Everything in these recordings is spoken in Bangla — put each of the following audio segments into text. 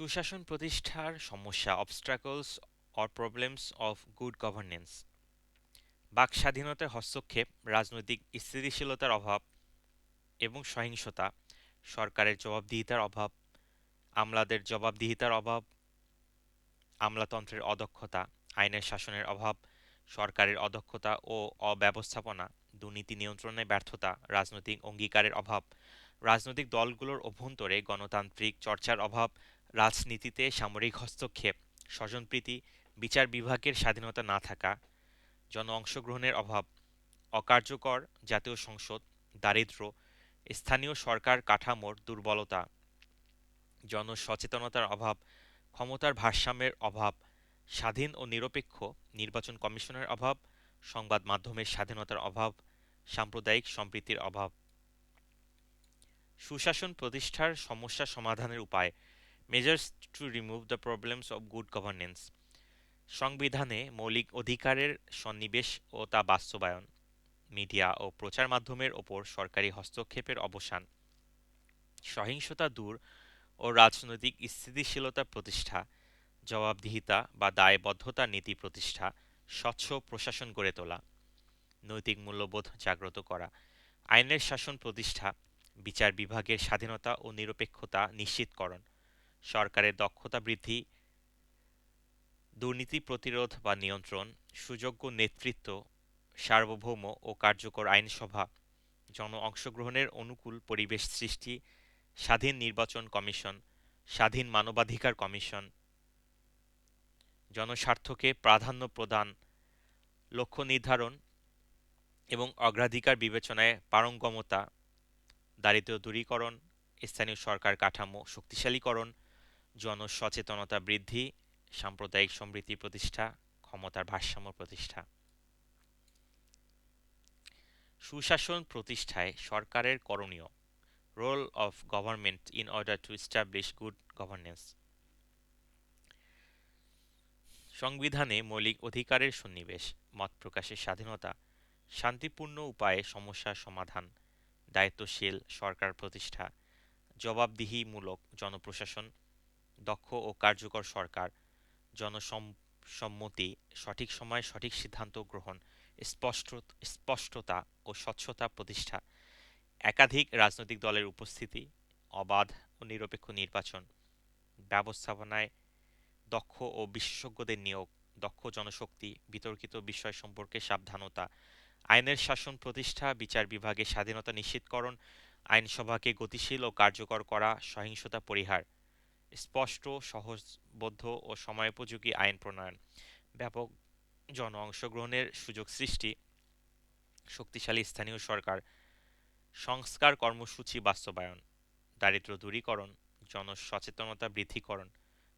সুশাসন প্রতিষ্ঠার সমস্যা obstacles or problems of good governance বাক স্বাধীনতার হস্তক্ষেপ, রাজনৈতিক স্থিতিশীলতার অভাব এবং সহিংসতা, সরকারের জবাবদিহিতার অভাব, আমলাদের জবাবদিহিতার অভাব, আমলাতন্ত্রের অদক্ষতা, আইনের শাসনের অভাব, সরকারের অদক্ষতা ও অব্যবস্থাপনা, দুর্নীতি নিয়ন্ত্রণে ব্যর্থতা, রাজনৈতিক অঙ্গীকারের অভাব, রাজনৈতিক দলগুলোর অভ্যন্তরে গণতান্ত্রিক চর্চার অভাব রাজনীতিতে সামরিক হস্তক্ষেপ, স্বজনপ্রীতি, বিচার বিভাগের স্বাধীনতা না থাকা, জন অংশগ্রহণের অভাব, অকার্যকর জাতীয় সংসদ, দারিদ্র, স্থানীয় সরকার কাঠামোর দুর্বলতা, জনসচেতনতার অভাব, ক্ষমতার ভারসাম্যের অভাব, স্বাধীন ও নিরপেক্ষ নির্বাচন কমিশনের অভাব, সংবাদ মাধ্যমের স্বাধীনতার অভাব, সাম্প্রদায়িক সম্প্রীতির অভাব। সুশাসন প্রতিষ্ঠার সমস্যা সমাধানের উপায় measures to remove the problems of good governance সংবিধানে মৌলিক অধিকারের সন্নিবেশ ও তা বাস্তবায়ন, মিডিয়া ও প্রচার মাধ্যমের ওপর সরকারি হস্তক্ষেপের অবসান, সহিংসতা দূর ও রাজনৈতিক স্থিতিশীলতা প্রতিষ্ঠা, জবাবদিহিতা বা দায়বদ্ধতা নীতি প্রতিষ্ঠা, স্বচ্ছ প্রশাসন গড়ে তোলা, নৈতিক মূল্যবোধ জাগ্রত করা, আইনের শাসন প্রতিষ্ঠা, বিচার বিভাগের স্বাধীনতা ও নিরপেক্ষতা নিশ্চিতকরণ সরকারের দক্ষতা বৃদ্ধি, দুর্নীতি প্রতিরোধ বা নিয়ন্ত্রণ, সুযোগ্য নেতৃত্ব, সার্বভৌম ও কার্যকর আইনসভা, জন অংশগ্রহণের অনুকূল পরিবেশ সৃষ্টি, স্বাধীন নির্বাচন কমিশন, স্বাধীন মানবাধিকার কমিশন। জনস্বার্থকে প্রাধান্য প্রদান, লক্ষ্য নির্ধারণ এবং অগ্রাধিকার বিবেচনায় পারঙ্গমতা দারিদ্র দূরীকরণ, স্থানীয় সরকার কাঠামো শক্তিশালীকরণ জনসচেতনতা বৃদ্ধি, সাম্প্রদায়িক সমৃদ্ধি প্রতিষ্ঠা, ক্ষমতার ভারসাম্য প্রতিষ্ঠা। সুশাসন প্রতিষ্ঠায় সরকারের করণীয় role of government in order to establish good governance সংবিধানে মৌলিক অধিকারের সন্নিবেশ, মত প্রকাশের স্বাধীনতা, শান্তিপূর্ণ উপায়ে সমস্যার সমাধান, দায়িত্বশীল সরকার প্রতিষ্ঠা, জবাবদিহিমূলক জনপ্রশাসন। দক্ষ ও কার্যকর সরকার, জনসম্মতি, সঠিক সময়ে সঠিক সিদ্ধান্ত গ্রহণ, স্পষ্ট, স্পষ্টতা ও স্বচ্ছতা প্রতিষ্ঠা, একাধিক রাজনৈতিক দলের উপস্থিতি, অবাধ ও নিরপেক্ষ নির্বাচন, ব্যবস্থাপনায় দক্ষ ও বিশেষজ্ঞদের নিয়োগ, দক্ষ জনশক্তি, বিতর্কিত বিষয় সম্পর্কে সাবধানতা, আইনের শাসন প্রতিষ্ঠা, বিচার বিভাগের স্বাধীনতা নিশ্চিতকরণ, আইনসভাকে গতিশীল ও কার্যকর করা, সহিংসতা পরিহার স্পষ্ট সহজবদ্ধ ও সময়োপযোগী আইন প্রণয়ন। ব্যাপক জন অংশগ্রহণের সুযোগ সৃষ্টি শক্তিশালী স্থানীয় সরকার। সংস্কার কর্মসূচি বাস্তবায়ন। দারিদ্র দূরীকরণ জনসচেতনতা বৃদ্ধিকরণ,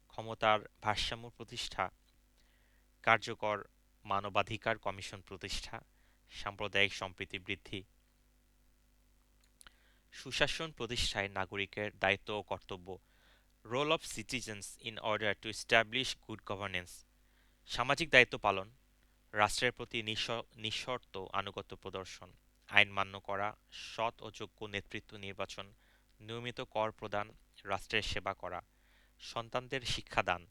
ক্ষমতার ভারসাম্য প্রতিষ্ঠা, কার্যকর মানবাধিকার কমিশন প্রতিষ্ঠা, সাম্প্রদায়িক সম্প্রীতি বৃদ্ধি। সুশাসন প্রতিষ্ঠায় নাগরিকের দায়িত্ব ও কর্তব্য। Role of citizens in order to establish good governance সামাজিক দায়িত্ব পালন, রাষ্ট্রের প্রতি নিঃশর্ত আনুগত্য প্রদর্শন, আইন মান্য করা, সৎ ও যোগ্য নেতৃত্ব নির্বাচন, নিয়মিত কর প্রদান, রাষ্ট্রের সেবা করা, সন্তানদের শিক্ষাদান,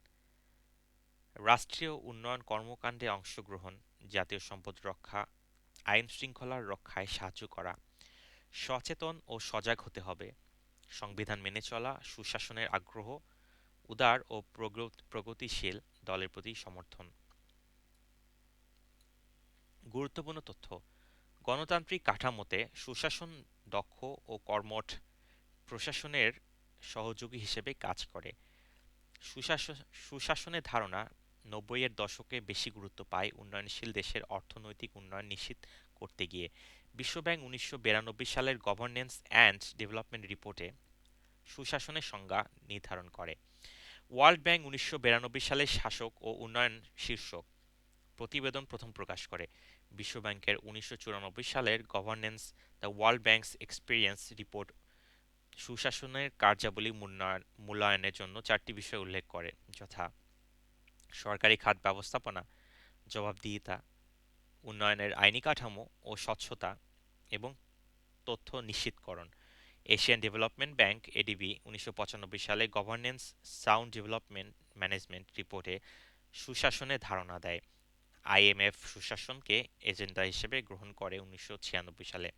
রাষ্ট্রীয় উন্নয়ন কর্মকাণ্ডে অংশগ্রহণ, জাতীয় সম্পদ রক্ষা, আইন শৃঙ্খলার রক্ষায় সাহায্য করা। সচেতন ও সজাগ হতে হবে। সংবিধান মেনে চলা, সুশাসনের আগ্রহ, উদার ও প্রগতিশীল দলের প্রতি সমর্থন। গুরুত্বপূর্ণ তথ্য, গণতান্ত্রিক কাঠামোতে সুশাসন, দক্ষ ও কর্মঠ প্রশাসনের সহযোগী হিসেবে কাজ করে। সুশাসনের ধারণা নব্বইয়ের দশকে বেশি গুরুত্ব পায় উন্নয়নশীল দেশের অর্থনৈতিক উন্নয়ন নিশ্চিত করতে গিয়ে। বিশ্বব্যাংক উনিশশো বিরানব্বই সালের গভর্নেন্স অ্যান্ড ডেভেলপমেন্ট রিপোর্টে সুশাসনের সংজ্ঞা নির্ধারণ করে। ওয়ার্ল্ড ব্যাংক উনিশশো সালে শাসক ও উন্নয়ন শীর্ষক প্রতিবেদন প্রথম প্রকাশ করে। বিশ্বব্যাংকের উনিশশো চুরানব্বই সালের governance the World Bank's experience report সুশাসনের কার্যাবলী মূল্যায়নের জন্য চারটি বিষয় উল্লেখ করে, যথা সরকারি খাত ব্যবস্থাপনা, জবাবদিহিতা, উন্নয়নের আইনি কাঠামো ও স্বচ্ছতা এবং তথ্য নিশ্চিতকরণ। এশিয়ান ডেভেলপমেন্ট ব্যাংক এডিবি উনিশশো পঁচানব্বই সালে গভর্নেন্স সাউন্ড ডেভেলপমেন্ট ম্যানেজমেন্ট রিপোর্টে সুশাসনের ধারণা দেয়। আইএমএফ সুশাসনকে এজেন্ডা হিসেবে গ্রহণ করে উনিশশো ছিয়ানব্বই সালে।